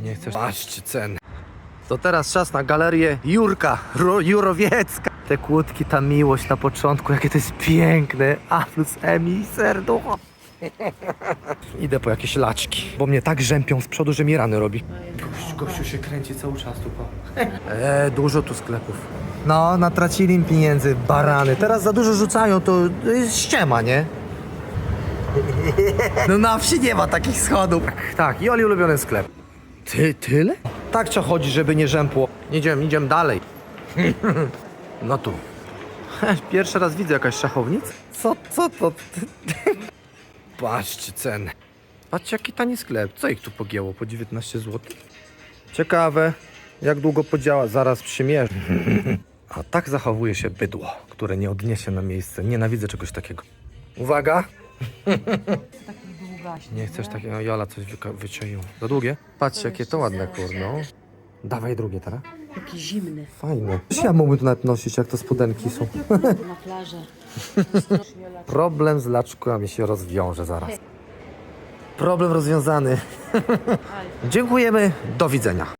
Nie chcesz... Patrzcie ceny. To teraz czas na galerię Jurka, Ro, Jurowiecka. Te kłódki, ta miłość na początku, jakie to jest piękne. A plus M i serducho. Idę po jakieś laczki, bo mnie tak rzępią z przodu, że mi rany robi. Gościu, gościu się kręci cały czas tu. po. Eee, dużo tu sklepów. No, natracili im pieniędzy, barany. Teraz za dużo rzucają, to jest ściema, nie? No na wsi nie ma takich schodów. Tak, tak. Joli ulubiony sklep. Ty, tyle? Tak trzeba chodzić, żeby nie rzępło. Idziemy, idziemy dalej. No tu. Pierwszy raz widzę jakaś szachownica. Co, co to? Patrzcie ceny. Patrzcie jaki tani sklep. Co ich tu pogięło? Po 19 zł? Ciekawe, jak długo podziała. Zaraz przymierzę. A tak zachowuje się bydło, które nie odniesie na miejsce. Nienawidzę czegoś takiego. Uwaga! Nie chcesz takiego, Jola coś wyczaiła. Za długie? Patrzcie, jakie to ładne, kurno. Dawaj drugie teraz. Taki zimny Fajne. Ja mógłbym to nawet nosić, jak to spodenki są. na plażę. Problem z laczkami się rozwiąże zaraz. Problem rozwiązany. Dziękujemy, do widzenia.